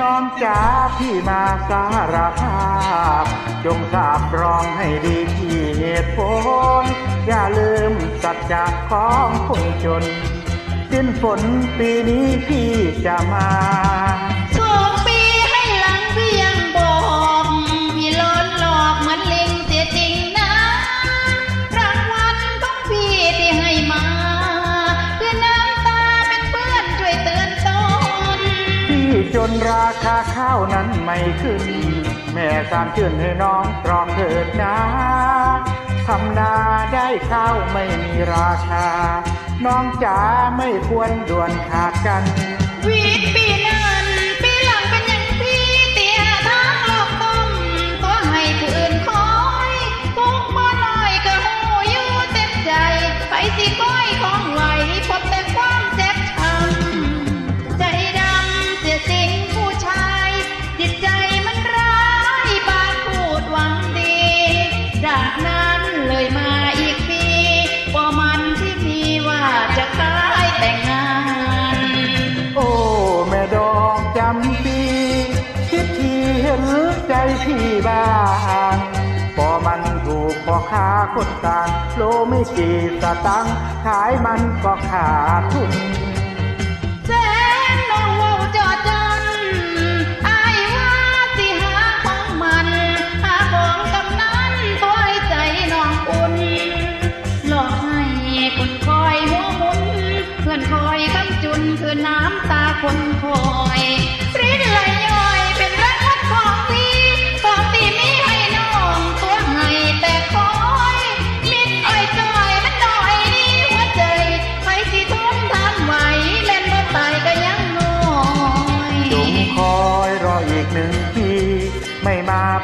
น้องจ๋าพี่มาสารภาพ จงทราบรองให้ดีที่เหตุผล อย่าลืมสัจจะของคนจนสิ้นฝนปีนี้พี่จะมา จนราคาข้าวนั้นไม่ขึ้น แม่สามชื่นให้น้องตรองเถิดนะทำนาได้ข้าวไม่มีราคา น้องจ๋าไม่ควรด่วนขาดกันวีดปีนั้นปีหลังเป็นอย่างพี่เตี้ยทางหลอกต้มตัวให้ผู้อื่นคอยทุกบ่น้อยก็หูอยู่เต็มใจไปสิก้อยของไหวพบแต่ความำปี คิดทีเห็นใจพี่บ้างพอมันถูกพอค้าคนต่างโลไม่กี่สตังขายมันก็ขาดทุน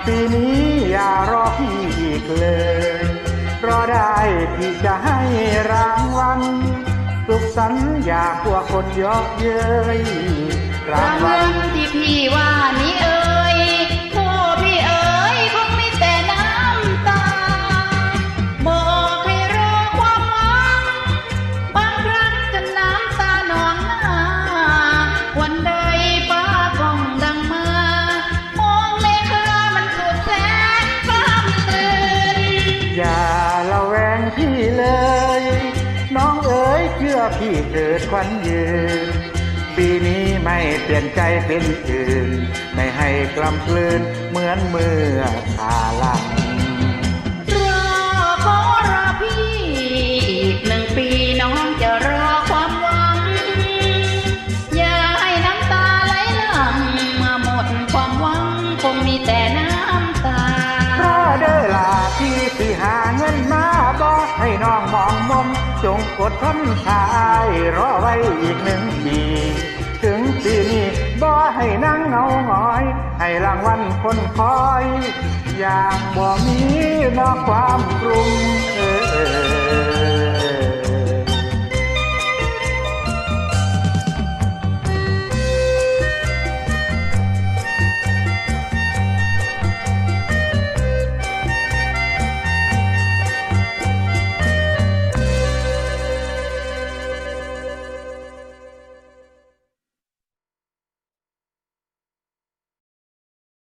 ปีนี้อย่ารอพี่อีกเลย รอได้พี่จะให้รางวัลสุขสันต์อยากลัวคนเยอะเย้ยรางวัลที่พี่ อพี่เกิดควันยืน ปีนี้ไม่เปลี่ยนใจเป็นอื่น ไม่ให้กลำกลืนเหมือนเมื่อคาลังรอขอรอพี่อีกหนึ่งปีน้องจะรอความหวัง อย่าให้น้ำตาไหลหลังมาหมดความหวังคงมีแต่น้ จงกดทำทายรอไว้อีกหนึ่งปีถึงปีนี้บ่ให้นั่งเหงาหงอย ให้รางวัลคนคอย อย่างบ่มีนอกความปรุงเออ